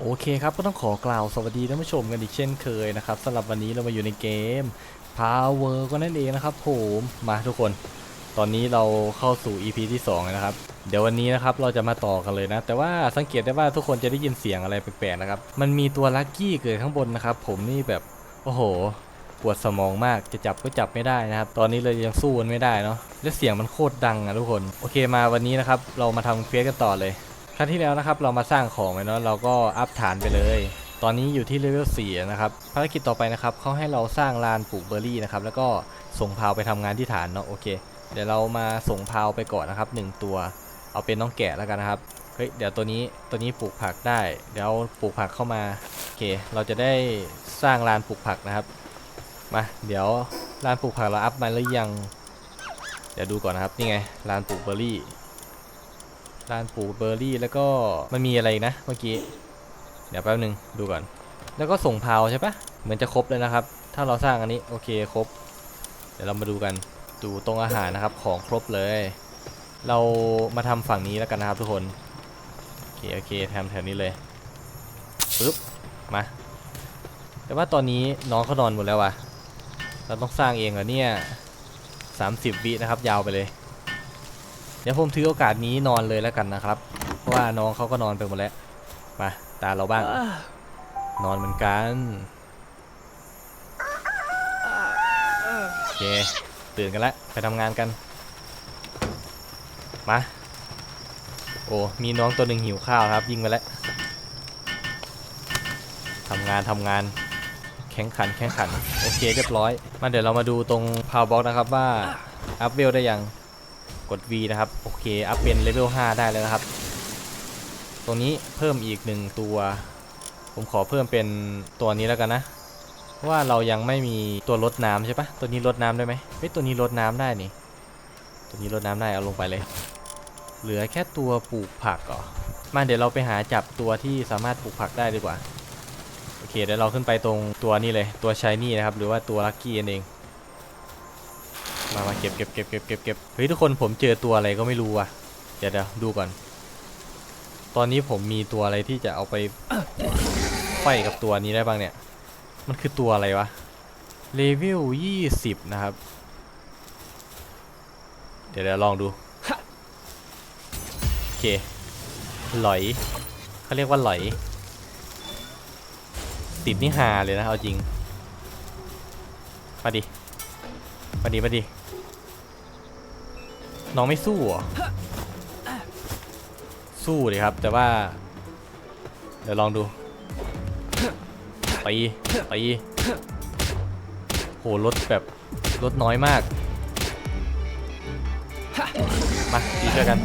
โอเคครับก็ต้องขอกล่าวสวัสดีท่านผู้ชมกันอีกเช่นเคยนะครับสำหรับวันนี้เรามาอยู่ในเกม Power ก็นั่นเองนะครับผมมาทุกคน ตอนนี้เราเข้าสู่ EP ที่2นะครับ เดี๋ยววันนี้นะครับเราจะมาต่อกันเลยนะ แต่ว่าสังเกตได้ว่าทุกคนจะได้ยินเสียงอะไรแปลกๆนะครับ มันมีตัวลัคกี้เกิดข้างบนนะครับผมนี่แบบโอ้โหปวดสมองมากจะจับก็จับไม่ได้นะครับ ตอนนี้เลยยังสู้มันไม่ได้เนาะและเสียงมันโคตรดังอะทุกคนโอเคมาวันนี้นะครับเรามาทำเควสกันต่อเลย ครั้งที่แล้วนะครับเรามาสร้างของไว้เนาะเราก็อัพฐานไปเลย ตอนนี้อยู่ที่เลเวล4นะครับภารกิจต่อไปนะครับเขาให้เราสร้างลานปลูกเบอร์รี่นะครับแล้วก็ส่งพาวไปทำงานที่ฐานเนาะโอเค เดี๋ยวเรามาส่งพาวไปก่อนนะครับหนึ่งตัว เอาเป็นน้องแกะแล้วกันนะครับเฮ้ยเดี๋ยวตัวนี้ตัวนี้ปลูกผักได้ เดี๋ยวปลูกผักเข้ามาโอเค เราจะได้สร้างลานปลูกผักนะครับมาเดี๋ยวลานปลูกผักเราอัพมาหรือยังเดี๋ยวดูก่อนนะครับนี่ไงลานปลูกเบอร์รี่ ลานปลูกเบอร์รี่แล้วก็มันมีอะไรนะเมื่อกี้ เดี๋ยวแป๊บนึงดูก่อน แล้วก็ส่งพาวใช่ปะเหมือนจะครบเลยนะครับ ถ้าเราสร้างอันนี้โอเคครบ เดี๋ยวเรามาดูกันดูตรงอาหารนะครับของครบเลย เรามาทำฝั่งนี้แล้วกันนะครับทุกคนโอเคโอเคทำแถวนี้เลยปึ๊บมา แต่ว่าตอนนี้น้องเขานอนหมดแล้วว่ะเราต้องสร้างเองเหรอเนี่ย30วินะครับยาวไปเลย ดี๋ยวผมถือโอกาสนี้นอนเลยแล้วกันนะครับเพราะว่าน้องเขาก็นอนไปหมดแล้วมาตาเราบ้าง นอนเหมือนกันโอเคตื่นกันแล้วไปทำงานกันมาโอ้มีน้องตัวหนึ่งหิวข้าวครับ ยิงไปแล้วทำงานทำงานแข่งขันแข่งขัน โอเคเรียบร้อย มาเดี๋ยวเรามาดูตรง Power Box นะครับว่า อัพเวลได้ยัง กด V นะครับ โอเค อัพเป็นเลเวล 5 ได้แล้วนะครับ ตรงนี้เพิ่มอีกหนึ่งตัว ผมขอเพิ่มเป็นตัวนี้แล้วกันนะ เพราะว่าเรายังไม่มีตัวลดน้ำใช่ปะตัวนี้ลดน้ำได้ไหมเฮ้ยตัวนี้ลดน้ำได้นี่ ตัวนี้ลดน้ำได้เอาลงไปเลย เหลือแค่ตัวปลูกผักเหรอมาเดี๋ยวเราไปหาจับตัวที่สามารถปลูกผักได้ดีกว่า โอเคเดี๋ยวเราขึ้นไปตรงตัวนี้เลยตัวชายนี่นะครับ หรือว่าตัวลัคกี้เอง มามาเก็บเก็บเก็บเก็บเก็บเก็บเฮ้ยทุกคนผมเจอตัวอะไรก็ไม่รู้ว่ะ เดี๋ยวเดี๋ยวดูก่อน ตอนนี้ผมมีตัวอะไรที่จะเอาไปไฟกับตัวนี้ได้บ้างเนี่ย มันคือตัวอะไรวะ เลเวล20นะครับ เดี๋ยวเดี๋ยวลองดู โอเค หลอย เขาเรียกว่าหลอย ติดนี่ฮาเลยนะ เอาจริง มาดิ มาดิ มาดิ น้องไม่สู้หรอสู้ดิครับ แต่ว่า เดี๋ยวลองดูตีตีโหรถแบบรถน้อยมาก มาตีช่วยกัน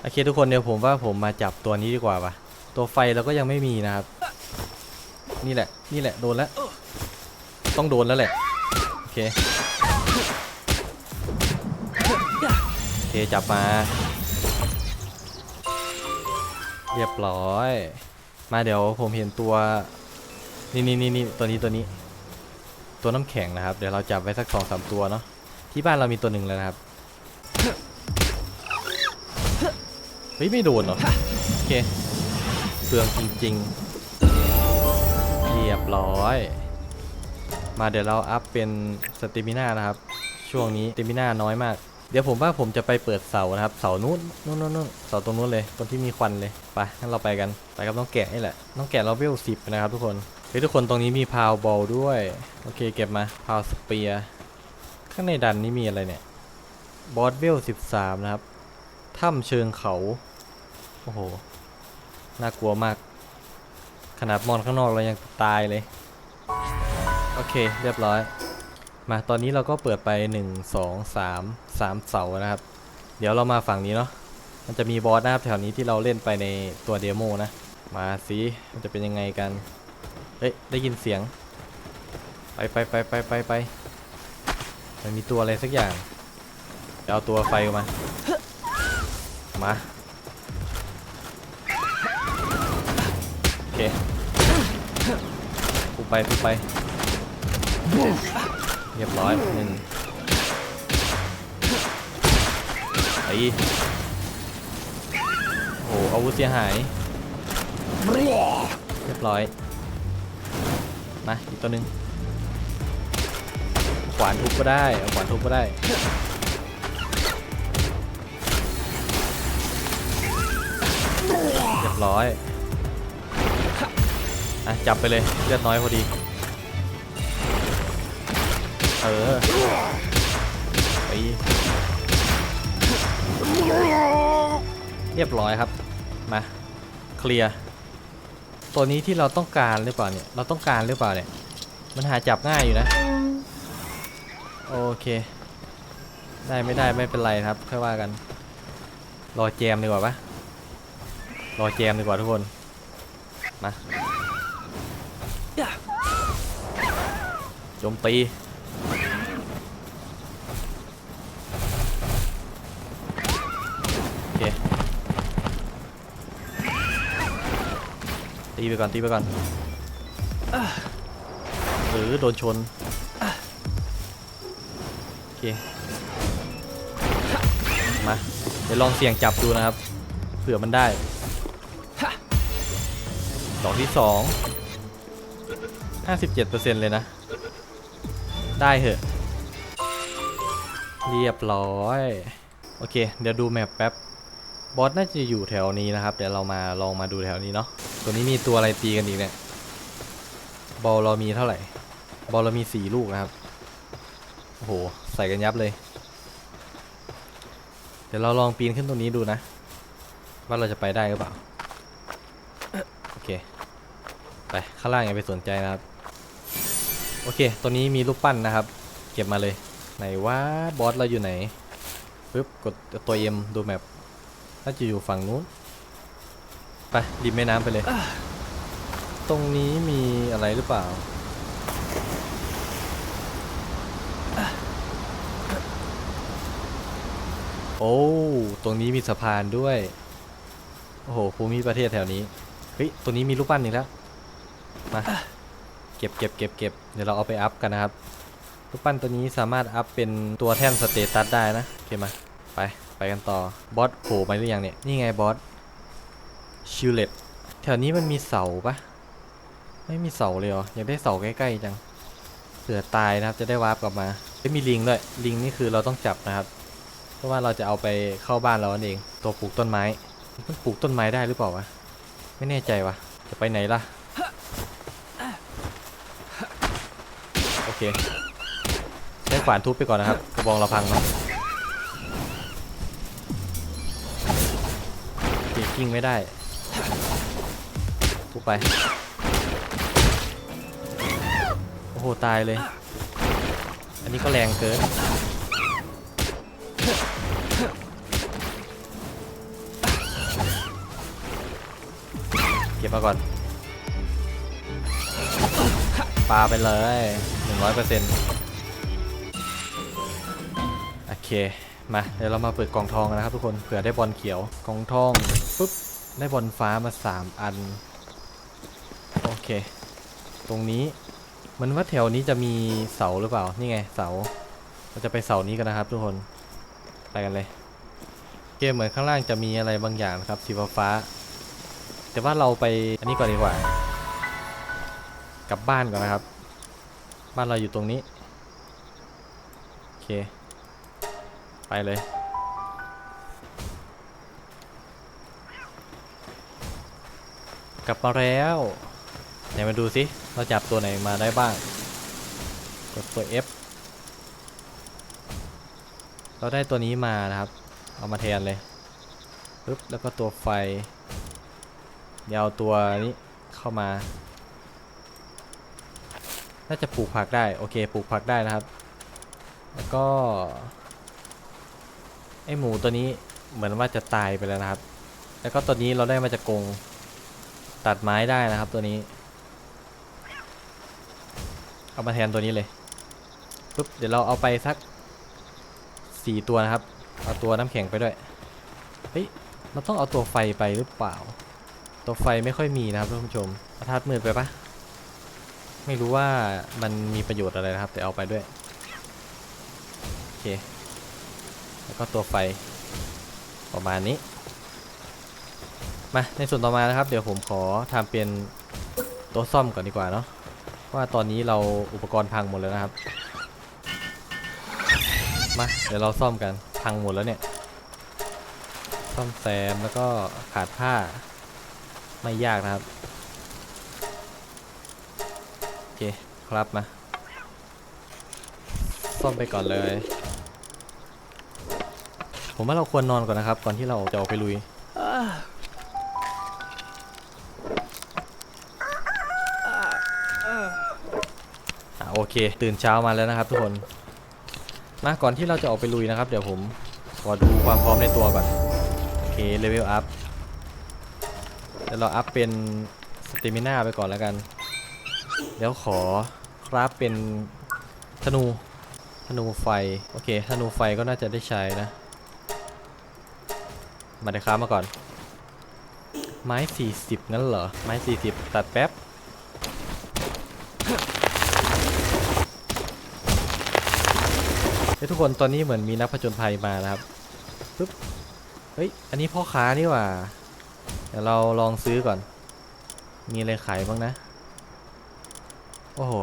โอเคทุกคนเดี๋ยวผมว่าผมมาจับตัวนี้ดีกว่าปะตัวไฟเราก็ยังไม่มีนะครับ นี่แหละ นี่แหละ โดนแล้ว ต้องโดนแล้วแหละ โอเค โอเค จับมา เรียบร้อย มาเดี๋ยวผมเห็นตัว นี่นี่นี่นี่ตัวนี้ตัวนี้ ตัวน้ำแข็งนะครับ เดี๋ยวเราจับไว้สักสองสามตัวเนาะ ที่บ้านเรามีตัวหนึ่งแล้วนะครับ เฮ้ย ไม่โดนเหรอ โอเคเปลืองจริงๆ ร้อย มาเดี๋ยวเราอัพเป็นสติมิน่านะครับ ช่วงนี้สติมิน่าน้อยมาก เดี๋ยวผมว่าผมจะไปเปิดเสานะครับ เสานู้นนู้นนู้นนู้นเสาตรงนู้นเลยตรงที่มีควันเลย ไปงั้นเราไปกัน ไปกับน้องแกะนี่แหละ น้องแกะเราเวลสิบนะครับทุกคนเฮ้ยทุกคนตรงนี้มีพาวบอลด้วย โอเคเก็บมา พาวสเปียร์ข้างในดันนี้มีอะไรเนี่ย บอสเวลสิบสามนะครับ ถ้ำเชิงเขา โอ้โห น่ากลัวมาก ขนาดมอนข้างนอกเรายังตายเลย โอเคเรียบร้อย มาตอนนี้เราก็เปิดไป 1 2 3 3 เสานะครับ เดี๋ยวเรามาฝั่งนี้เนาะมันจะมีบอสนะครับแถวนี้ที่เราเล่นไปในตัวเดโมนะ มาสิมันจะเป็นยังไงกัน เฮ้ย ได้ยินเสียง ไปไปไปไปไปไปมันมีตัวอะไรสักอย่างจะเอาตัวไฟออกมา มา คกูไปกูไปเรียบร้อยหนึ่งไอ้โอ้อาวุธเสียหายเรียบร้อย มาอีกตัวหนึ่งขวานทุบก็ได้ขวานทุบก็ได้เรียบร้อย อะจับไปเลยเลือดน้อยพอดี เออไปเรียบร้อยครับ มา เคลียร์ ตัวนี้ที่เราต้องการหรือเปล่าเนี่ย เราต้องการหรือเปล่าเนี่ย มันหาจับง่ายอยู่นะ โอเค ได้ไม่ได้ไม่เป็นไรครับ ค่อยว่ากัน รอแจมดีกว่าปะรอแจมดีกว่าทุกคน มา โจมตี โอเค ตีไปก่อน ตีไปก่อนหรือโดนชน โอเค มา เดี๋ยวลองเสี่ยงจับดูนะครับ เผื่อมันได้ ดอกที่สอง ห้าสิบเจ็ดเปอร์เซ็นต์เลยนะ ได้เหอะ เรียบร้อย โอเค เดี๋ยวดูแมปแป๊บบอสน่าจะอยู่แถวนี้นะครับ เดี๋ยวเรามาลองมาดูแถวนี้เนาะตัวนี้มีตัวอะไรตีกันอีกเนี่ยบอลเรามีเท่าไหร่ บอลเรามีสี่ลูกนะครับโอ้โหใส่กันยับเลย เดี๋ยวเราลองปีนขึ้นตรงนี้ดูนะ ว่าเราจะไปได้หรือเปล่าโอเค ไปข้างล่างอย่าไปสนใจนะครับ โอเค ตัวนี้มีรูปปั้นนะครับ เก็บมาเลย ไหนว่าบอสเราอยู่ไหนปึ๊บกดตัวเอ็มดูแมปน่าจะอยู่ฝั่งนู้น ไปริมแม่น้ำไปเลย ตรงนี้มีอะไรหรือเปล่า โอ้ ตรงนี้มีสะพานด้วย โอ้โห ภูมิประเทศแถวนี้ เฮ้ยตัวนี้มีรูปปั้นอีกแล้ว มา ก็บเก็บเก็บเก็บเดี๋ยวเราเอาไปอัพกันนะครับรูปปั้นตัวนี้สามารถอัพเป็นตัวแท่นสเตตัสได้นะโอเคมาไปไปกันต่อบอสโผล่มาหรือยังเนี่ยนี่ไงบอสชิลเลตแถวนี้มันมีเสาปะไม่มีเสาเลยเหรออยากได้เสาใกล้ๆจังเผื่อตายนะครับจะได้วาร์ปกลับมาไม่มีลิงด้วยลิงนี่คือเราต้องจับนะครับ เพราะว่าเราจะเอาไปเข้าบ้านเราเองตัวปลูกต้นไม้มันปลูกต้นไม้ได้หรือเปล่าวะไม่แน่ใจวะจะไปไหนล่ะ โอ เคใช้ขวานทุบไปก่อนนะครับกระบองเราพังเนาะโอเคกิ้งไม่ได้ทุบไปโอ้โหตายเลย อันนี้ก็แรงเกินเก็บมาก่อนปาไปเลย 100%โอเค มา เดี๋ยวเรามาเปิดกล่องทองกันนะครับทุกคน เผื่อได้บอลเขียว กล่องทอง ปุ๊บ ได้บอลฟ้ามา3อัน โอเค ตรงนี้ มันว่าแถวนี้จะมีเสาหรือเปล่า นี่ไงเสา เราจะไปเสานี้กันนะครับทุกคน ไปกันเลย เกมเหมือนข้างล่างจะมีอะไรบางอย่างนะครับสีฟ้า แต่ว่าเราไปอันนี้ก่อนดีกว่า กลับบ้านก่อนนะครับ บ้านเราอยู่ตรงนี้ โอเค ไปเลย กลับมาแล้วไหนมาดูสิเราจับตัวไหนมาได้บ้าง กดตัว F เราได้ตัวนี้มานะครับ เอามาแทนเลยปึ๊บแล้วก็ตัวไฟเดี๋ยวเอาตัวนี้เข้ามา น่าจะปลูกผักได้โอเคปลูกผักได้นะครับ แล้วก็ไอหมูตัวนี้เหมือนว่าจะตายไปแล้วนะครับ แล้วก็ตัวนี้เราได้มาจากกงตัดไม้ได้นะครับตัวนี้ เอามาแทนตัวนี้เลยปุ๊บเดี๋ยวเราเอาไปสักสี่ตัวนะครับ เอาตัวน้ำแข็งไปด้วยเฮ้ยเราต้องเอาตัวไฟไปหรือเปล่า ตัวไฟไม่ค่อยมีนะครับท่านผู้ชมประทัดมืดไปปะ ไม่รู้ว่ามันมีประโยชน์อะไรนะครับ แต่เอาไปด้วย โอเค แล้วก็ตัวไฟประมาณนี้ มา ในส่วนต่อมานะครับ เดี๋ยวผมขอทำเป็นโต๊ะซ่อมก่อนดีกว่าเนาะว่าตอนนี้เราอุปกรณ์พังหมดแล้วนะครับ มาเดี๋ยวเราซ่อมกันพังหมดแล้วเนี่ย ซ่อมแซมแล้วก็ขาดผ้าไม่ยากนะครับ เคครับมาซ่อมไปก่อนเลย ผมว่าเราควรนอนก่อนนะครับ ก่อนที่เราจะออกไปลุยโอเค ตื่นเช้ามาแล้วนะครับทุกคนมาก่อนที่เราจะออกไปลุยนะครับ เดี๋ยวผมขอดูความพร้อมในตัวก่อน โอเคเลเวลอัพเดี๋ยวเราอัพเป็นสเตมิน่าไปก่อนแล้วกัน เดี๋ยวขอคราฟเป็นธนู ธนูไฟ โอเค ธนูไฟก็น่าจะได้ใช้นะ มาเดี๋ยวคราฟมาก่อน ไม้ 40 งั้นเหรอ ไม้ 40 ตัดแป๊บ เฮ้ยทุกคนตอนนี้เหมือนมีนักผจญภัยมานะครับปึ๊บ เฮ้ย อันนี้พ่อค้านี่หว่า เดี๋ยวเราลองซื้อก่อน มีอะไรขายบ้างนะ โอ้โห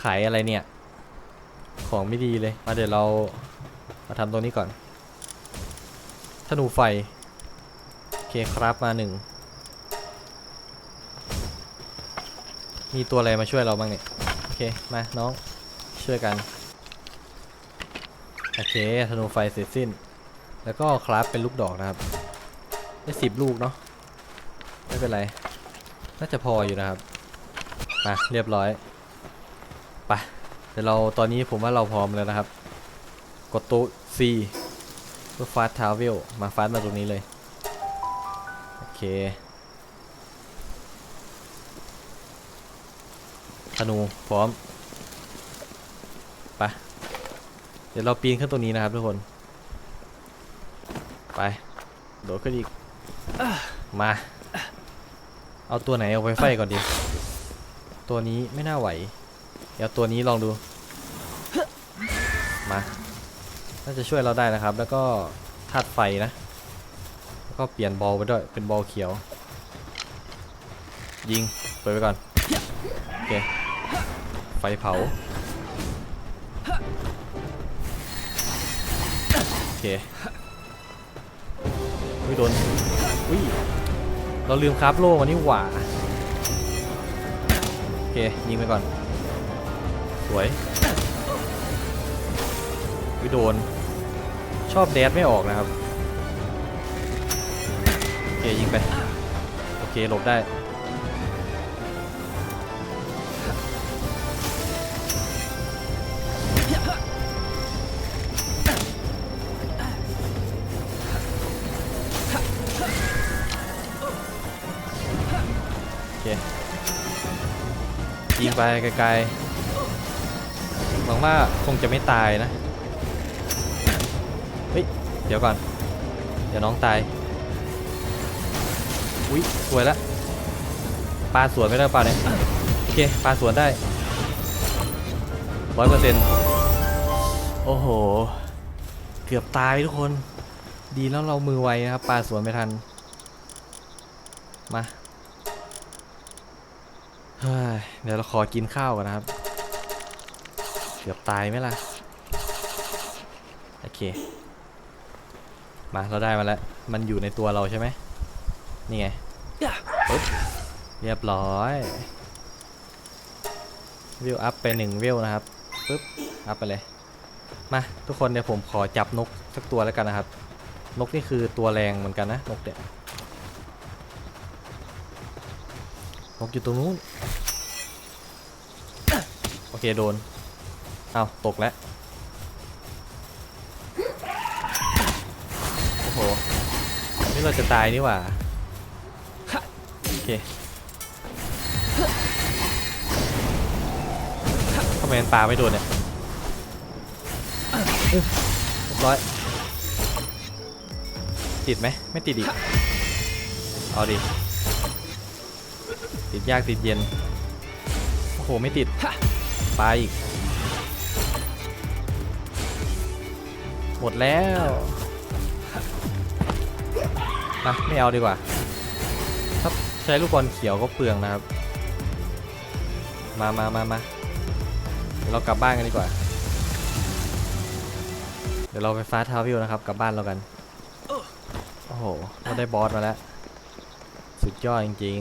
ขายอะไรเนี่ย ของไม่ดีเลย มาเดี๋ยวเรา มาทำตรงนี้ก่อน ธนูไฟ โอเคครับมาหนึ่ง มีตัวอะไรมาช่วยเราบ้างเนี่ย โอเค มาน้อง ช่วยกัน โอเค ธนูไฟเสร็จสิ้น แล้วก็คราฟเป็นลูกดอกนะครับ ได้สิบลูกเนาะ ไม่เป็นไร น่าจะพออยู่นะครับ มาเรียบร้อยไปเดี๋ยวเราตอนนี้ผมว่าเราพร้อมแล้วนะครับ กดตัว C เพื่อฟาสทาวเวลมาฟาสมาตรงนี้เลย โอเคธนูพร้อมไปเดี๋ยวเราปีนขึ้นตัวนี้นะครับทุกคน ไป โดดขึ้นอีก มา เอาตัวไหนเอาไว้ไฟก่อนดี ตัวนี้ไม่น่าไหว เดี๋ยวตัวนี้ลองดู มา น่าจะช่วยเราได้นะครับ แล้วก็ธาตุไฟนะ แล้วก็เปลี่ยนบอลไปด้วย เป็นบอลเขียว ยิงเปิดไปก่อน โอเค ไฟเผา โอเคอุ้ยโดนอุ้ยเราลืมคราฟโล่มานี่หว่า เค ยิงไปก่อน สวยอุ้ยโดน ชอบแดดไม่ออกนะครับ โอเค ยิงไป โอเค หลบได้ ไปไกลๆหวังว่าคงจะไม่ตายนะ เฮ้ย เดี๋ยวก่อน เดี๋ยวน้องตาย อุ๊ยสวยแล้วปลาสวนไม่ได้เปล่าเนี่ย โอเคปลาสวนได้ร้อยเปอร์เซ็นต์โอ้โห เกือบตายทุกคน ดีแล้วเรามือไวนะครับปลาสวนไม่ทัน มา เดี๋ยวเราขอกินข้าวก่อนนะครับ เกือบตายไหมล่ะ โอเค มาเราได้มาแล้ว มันอยู่ในตัวเราใช่ไหม นี่ไงเรียบร้อยวิวอัพไปหนึ่งวิวนะครับปึ๊บอัพไปเลย มาทุกคนเดี๋ยวผมขอจับนกสักตัวแล้วกันนะครับ นกนี่คือตัวแรงเหมือนกันนะนกเด็ดนกอยู่ตรงนู้น เคโดน เอาตกแล้ว โอ้โห นี่เราจะตายนี่หว่า โอเคทำไมปลาไม่โดนเนี่ยร้อย ติดไหม ไม่ติดอีก เอาดิ ติดยากติดเย็น โอ้โห ไม่ติด ปอีก หมดแล้วมาไม่เอาดีกว่า ถ้าใช้ลูกบอลเขียวก็เปลืองนะครับ มามามามาเรากลับบ้านกันดีกว่า เดี๋ยวเราไปฟ้าท้าวิวนะครับ กลับบ้านเรากัน โอ้โห เราได้บอสมาแล้ว สุดยอดจริง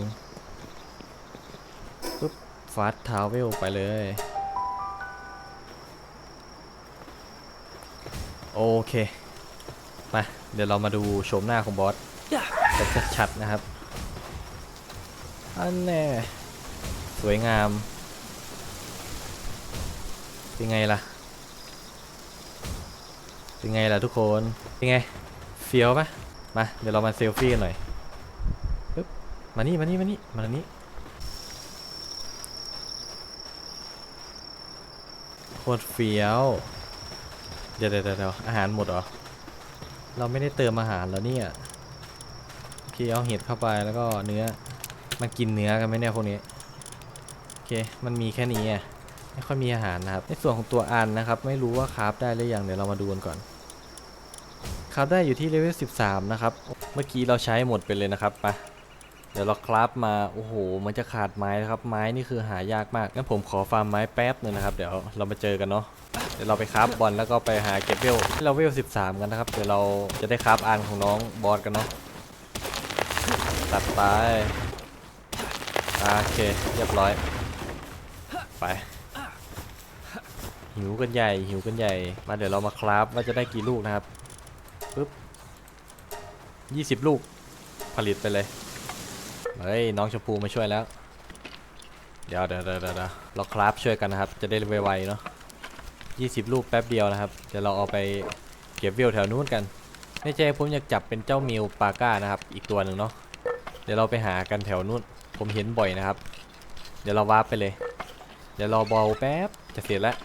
ๆ ปุ๊บฟาสทาวเวไปเลย โอเคมาเดี๋ยวเรามาดูโฉมหน้าของบอสแบบชัดๆนะครับ อันแน่สวยงาม เป็นไงล่ะ เป็นไงล่ะทุกคน เป็นไง เฟี้ยวปะมา เดี๋ยวเรามาเซลฟี่กันหน่อยปึ๊บมานี่ มานี่ มานี่ มาทางนี้โคตรเฟี้ยว เดี๋ยวเดี๋ยวเดี๋ยวอาหารหมดเหรอ เราไม่ได้เติมอาหารแล้วเนี่ยโอเคเอาเห็ดเข้าไปแล้วก็เนื้อ มันกินเนื้อกันไหมเนี่ยพวกนี้ โอเค มันมีแค่นี้อะไม่ค่อยมีอาหารนะครับ ในส่วนของตัวอันนะครับ ไม่รู้ว่าคราฟได้หรือยังเดี๋ยวเรามาดูกันก่อนคราฟได้อยู่ที่เลเวล 13 นะครับ เมื่อกี้เราใช้หมดไปเลยนะครับมาเดี๋ยวเราคราฟมา โอ้โห มันจะขาดไม้นะครับ ไม้นี่คือหายากมาก งั้นผมขอฟาร์มไม้แป๊บหนึ่งนะครับ เดี๋ยวเรามาเจอกันเนาะ เดี๋ยวเราไปคราฟบอลแล้วก็ไปหาเก็บเวลที่เราเวล13 กันนะครับ เดี๋ยวเราจะได้คราฟอันของน้องบอสกันเนาะตัดไปโอเคเรียบร้อย ไป หิวกันใหญ่หิวกันใหญ่ มาเดี๋ยวเรามาคราฟว่าจะได้กี่ลูกนะครับปึ๊บยี่สิบลูกผลิตไปเลย เฮ้ย น้องชมพูมาช่วยแล้ว เดี๋ยวเดี๋ยวเดี๋ยวเดี๋ยวเราคราฟช่วยกันนะครับ จะได้ไวๆเนาะ ยี่สิบลูกแป๊บเดียวนะครับเดี๋ยวเราเอาไปเก็บวิวแถวนู้นกันในใจผมอยากจับเป็นเจ้ามิวปาก้านะครับ อีกตัวหนึ่งเนาะเดี๋ยวเราไปหากันแถวนู้นผมเห็นบ่อยนะครับ เดี๋ยวเราวาร์ปไปเลย เดี๋ยวรอบอลแป๊บจะเสร็จแล้ว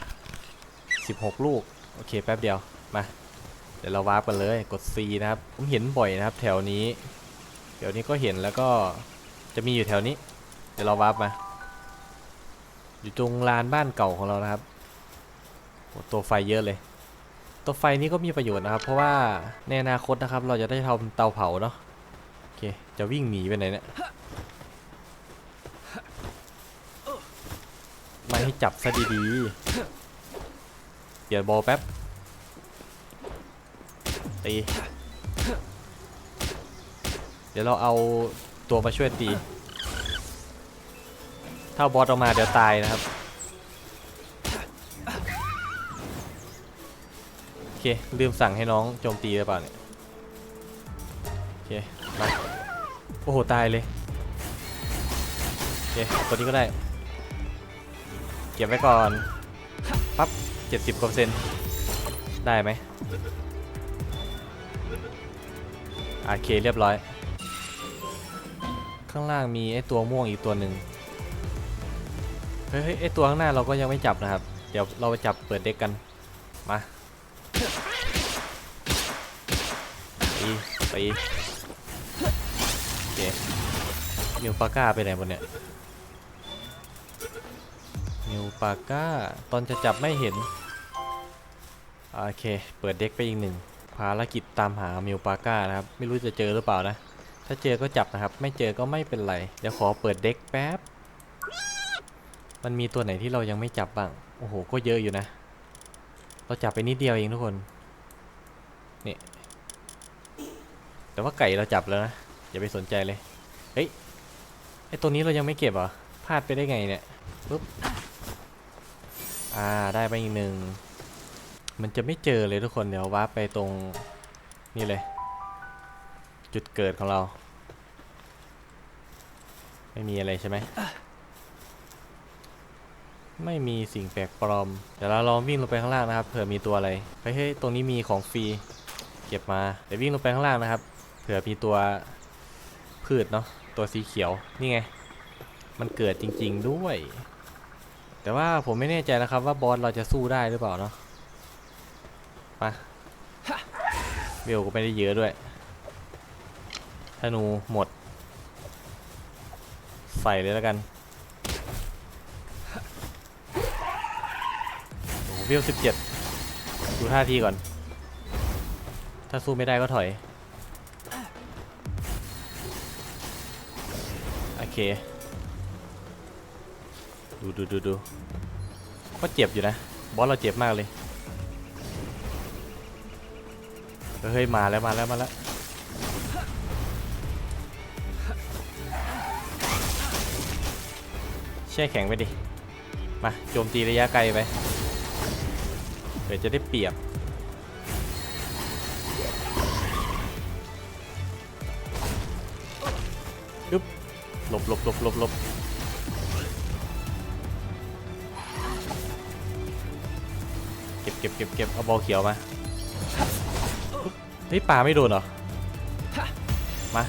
16 ลูกโอเคแป๊บเดียวมาเดี๋ยวเราวาร์ปกันเลยกด C นะครับผมเห็นบ่อยนะครับ แถวนี้แถวนี้ก็เห็นแล้วก็จะมีอยู่แถวนี้ เดี๋ยวเราวาร์ปมา อยู่ตรงลานบ้านเก่าของเรานะครับ ตัวไฟเยอะเลย ตัวไฟนี้ก็มีประโยชน์นะครับ เพราะว่าในอนาคตนะครับ เราจะได้ทำเตาเผาเนาะโอเคจะวิ่งหนีไปไหนเนี่ยไม่ให้จับซะดีๆเปลี่ยนบอลแป๊บตีเดี๋ยวเราเอาตัวมาช่วยตี ถ้าบอสออกมาเดี๋ยวตายนะครับ ลืมสั่งให้น้องโจมตีหรือเปล่าเนี่ย โอเคมาโอ้โห ตายเลย โอเคตัวนี้ก็ได้ เก็บไว้ก่อน ปั๊บเจ็ดสิบเปอร์เซ็นต์ได้ไหมโอเคเรียบร้อย ข้างล่างมีไอ้ตัวม่วงอีกตัวหนึ่งเฮ้ยเฮ้ยไอ้ตัวข้างหน้าเราก็ยังไม่จับนะครับ เดี๋ยวเราไปจับเปิดเด็กกัน มา ตีโอเคมิวปาก้าไปไหนหมดเนี่ยมิวปาก้า ตอนจะจับไม่เห็น โอเค เปิดเด็กไปอีกหนึ่ง ภารกิจตามหามิวปาก้านะครับ ไม่รู้จะเจอหรือเปล่านะ ถ้าเจอก็จับนะครับ ไม่เจอก็ไม่เป็นไร เดี๋ยวขอเปิดเด็กแป๊บ มันมีตัวไหนที่เรายังไม่จับบ้าง โอ้โห ก็เยอะอยู่นะ เราจับไปนิดเดียวเองทุกคน นี่ แต่ว่าไก่เราจับแล้วนะอย่าไปสนใจเลยเฮ้ยไอตัวนี้เรายังไม่เก็บเหรอพลาดไปได้ไงเนี่ยปุ๊บอ่าได้ไปอีกหนึ่งมันจะไม่เจอเลยทุกคนเดี๋ยววาร์ปไปตรงนี่เลย จุดเกิดของเรา ไม่มีอะไรใช่ไหมไม่มีสิ่งแปลกปลอม เดี๋ยวเราลองวิ่งลงไปข้างล่างนะครับเผื่อมีตัวอะไรเฮ้ยเฮ้ยตรงนี้มีของฟรีเก็บมาเดี๋ยววิ่งลงไปข้างล่างนะครับ ผื่อมีตัวพืชเนาะตัวสีเขียวนี่ไง มันเกิดจริง ๆด้วย แต่ว่าผมไม่แน่ใจนะครับว่าบอสเราจะสู้ได้หรือเปล่าเนาะมาเบลก็ไม่ได้เยอะด้วยธนูหมด ใส่เลยแล้วกันโอ้เบลสิบเจ็ดดูท่าทีก่อน ถ้าสู้ไม่ได้ก็ถอย เคดูดูดูดูก็เจ็บอยู่นะ บอสเราเจ็บมากเลย เฮ้ย มาแล้วมาแล้วมาแล้วแช่แข็งไปดิ มาโจมตีระยะไกลไปเผื่อจะได้เปรียบ หลบหลบหลบหลบหลบเก็บเก็บเก็บเก็บเอาบอลเขียวมาเฮ้ยปลาไม่โดนเหรอ มา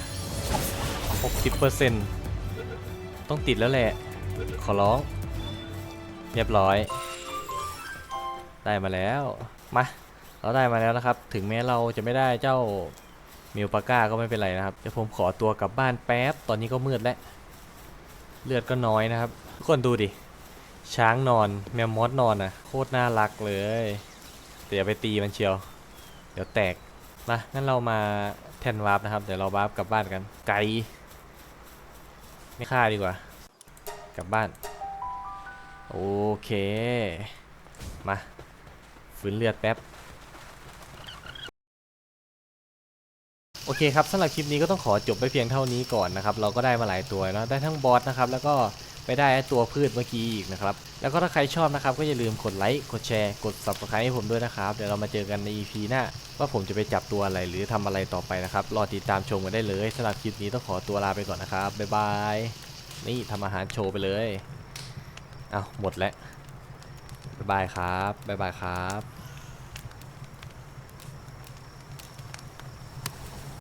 60เปอร์เซ็นต์ต้องติดแล้วแหละ ขอร้อง เรียบร้อย ได้มาแล้ว มา เราได้มาแล้วนะครับ ถึงแม้เราจะไม่ได้เจ้า มิวปาก้าก็ไม่เป็นไรนะครับเดี๋ยวผมขอตัวกลับบ้านแป๊บ ตอนนี้ก็มืดแล้ว เลือดก็น้อยนะครับ ทุกคนดูดิ ช้างนอน แมมมอสนอนนะโคตรน่ารักเลย แต่อย่าไปตีมันเชียว เดี๋ยวแตกมางั้นเรามาแทนวาร์ปนะครับ เดี๋ยวเราวาร์ปกลับบ้านกัน ไกล ไม่ฆ่าดีกว่า กลับบ้าน โอเค มาฝืนเลือดแป๊บ โอเคครับสำหรับคลิปนี้ก็ต้องขอจบไปเพียงเท่านี้ก่อนนะครับ เราก็ได้มาหลายตัวแล้วได้ทั้งบอสนะครับ แล้วก็ไปได้ตัวพืชเมื่อกี้อีกนะครับ แล้วก็ถ้าใครชอบนะครับ ก็อย่าลืมกดไลค์กดแชร์กด subscribe ให้ผมด้วยนะครับ เดี๋ยวเรามาเจอกันใน EP หน้า ว่าผมจะไปจับตัวอะไรหรือทำอะไรต่อไปนะครับ รอติดตามชมกันได้เลยสำหรับคลิปนี้ต้องขอตัวลาไปก่อนนะครับบ๊ายบายนี่ทำอาหารโชว์ไปเลยเอาหมดแล้วบ๊ายบายครับบ๊ายบายครับ